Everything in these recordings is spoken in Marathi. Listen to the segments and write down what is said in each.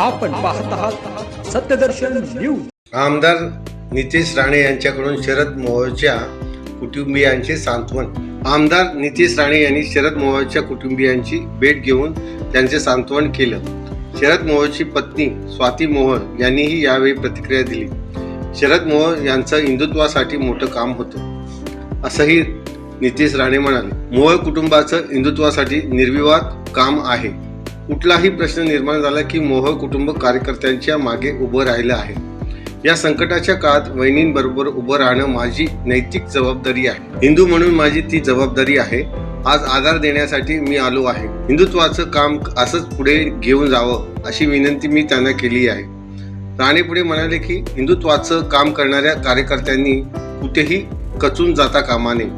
आपण पाहत आहात सत्यदर्शन न्यूज. आमदार नितेश राणे यांच्याकडून शरद मोहोळच्या कुटुंबियांचे सांत्वन. आमदार नितेश राणे यांनी शरद मोहोळच्या कुटुंबियांची भेट घेऊन त्यांचे सांत्वन केलं. शरद मोहोळची पत्नी स्वाती मोहोळ यांनीही यावेळी प्रतिक्रिया दिली. शरद मोहोळ यांचं हिंदुत्वासाठी मोठं काम होतं असंही नितेश राणे म्हणाले. मोहोळ कुटुंबाचं हिंदुत्वासाठी निर्विवाद काम आहे. कुठलाही प्रश्न निर्माण झाला की मोह कुटुंब कार्यकर्त्यांच्या मागे उभं राहिलं आहे. या संकटाच्या काळात वहिनींबरोबर उभं राहणं माझी नैतिक जबाबदारी आहे. हिंदू म्हणून माझी ती जबाबदारी आहे. आज आधार देण्यासाठी मी आलो आहे. हिंदुत्वाचं काम असंच पुढे घेऊन जावं अशी विनंती मी त्यांना केली आहे. राणे पुढे म्हणाले की हिंदुत्वाचं काम करणाऱ्या कार्यकर्त्यांनी कुठेही कचून जाता कामा नये.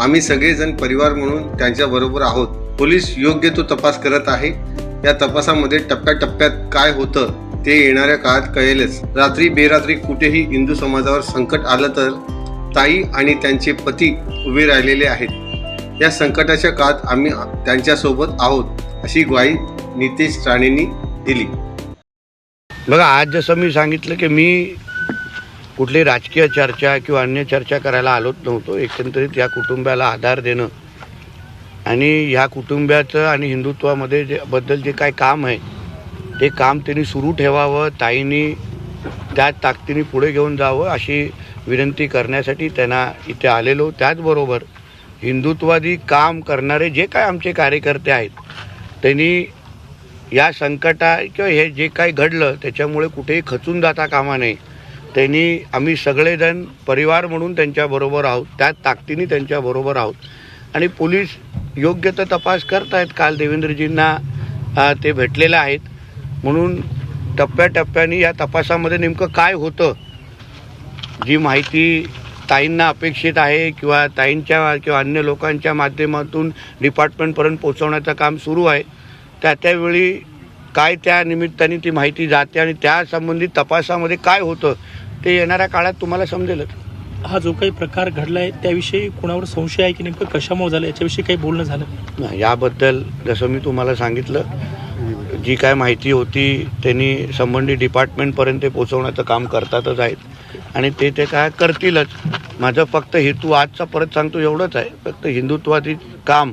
आम्ही सगळेजण परिवार म्हणून त्यांच्याबरोबर आहोत. पोलीस योग्य तो तपास करत आहे. या तपासामध्ये टप्प्याटप्प्यात काय होतं ते येणाऱ्या काळात कळेलच. रात्री बेरात्री कुठेही हिंदू समाजावर संकट आलं तर ताई आणि त्यांचे पती उभे राहिलेले आहेत. या संकटाच्या काळात आम्ही त्यांच्यासोबत आहोत अशी ग्वाही नितेश राणेंनी दिली. बघा आज जसं मी सांगितलं की मी कुठली राजकीय चर्चा किंवा अन्य चर्चा करायला आलोच नव्हतो. एकंदरीत या कुटुंबाला आधार देणं आणि ह्या कुटुंबाचं आणि हिंदुत्वामध्ये जे बद्दल जे काय काम आहे ते काम त्यांनी सुरू ठेवावं ताईंनी त्या ताकदीने पुढे घेऊन जावं अशी विनंती करण्यासाठी त्यांना इथे आलेलो. त्याचबरोबर हिंदुत्वादी काम करणारे जे काय आमचे कार्यकर्ते आहेत त्यांनी या संकटा किंवा हे जे काही घडलं त्याच्यामुळे कुठेही खचून जाता कामा नये. त्यांनी आम्ही सगळेजण परिवार म्हणून त्यांच्याबरोबर आहोत त्या ताकदीने त्यांच्याबरोबर आहोत. आणि पोलीस योग्य तर तपास करत आहेत काल देवेंद्रजींना ते भेटलेले आहेत. म्हणून टप्प्याटप्प्याने या तपासामध्ये नेमकं काय होतं जी माहिती ताईंना अपेक्षित आहे किंवा ताईंच्या किंवा अन्य लोकांच्या माध्यमातून डिपार्टमेंटपर्यंत पोहोचवण्याचं काम सुरू आहे त्या त्यावेळी काय त्या निमित्ताने ती माहिती जाते आणि त्या संबंधित तपासामध्ये काय होतं ते येणाऱ्या काळात तुम्हाला समजेलच. हा जो काही प्रकार घडलाय त्याविषयी कुणावर संशय आहे की नेमकं कशामुळे झालं? याच्याविषयी काही बोलणं झालं? नाही, याबद्दल जसं मी तुम्हाला सांगितलं जी काय माहिती होती त्यांनी संबंधित डिपार्टमेंटपर्यंत पोहोचवण्याचं काम करतातच आहेत. आणि ते ते काय करतीलच. माझं फक्त हेतू आजचा परत सांगतो एवढंच आहे. फक्त हिंदुत्वादी काम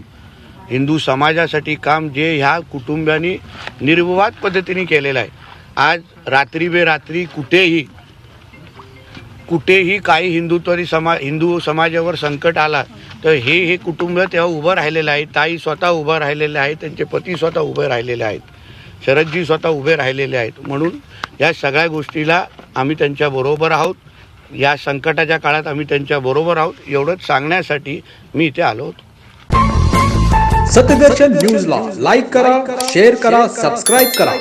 हिंदू समाजासाठी काम जे ह्या कुटुंबानी निर्विवाद पद्धतीने केलेलं आहे. आज रात्री बेरात्री कुठेही कुठेही काही हिंदुत्वरी समा हिंदू समाजावर संकट आला तर हे हे कुटुंब तेव्हा उभं राहिलेलं आहे. ताई स्वतः उभं राहिलेले आहेत त्यांचे पती स्वतः उभे राहिलेले आहेत. शरदजी स्वतः उभे राहिलेले आहेत. म्हणून या सगळ्या गोष्टीला आम्ही त्यांच्याबरोबर आहोत. या संकटाच्या काळात आम्ही त्यांच्याबरोबर आहोत. एवढंच सांगण्यासाठी मी इथे आलो होतो. सत्यदर्शन न्यूजला लाईक करा शेअर करा सबस्क्राईब करा.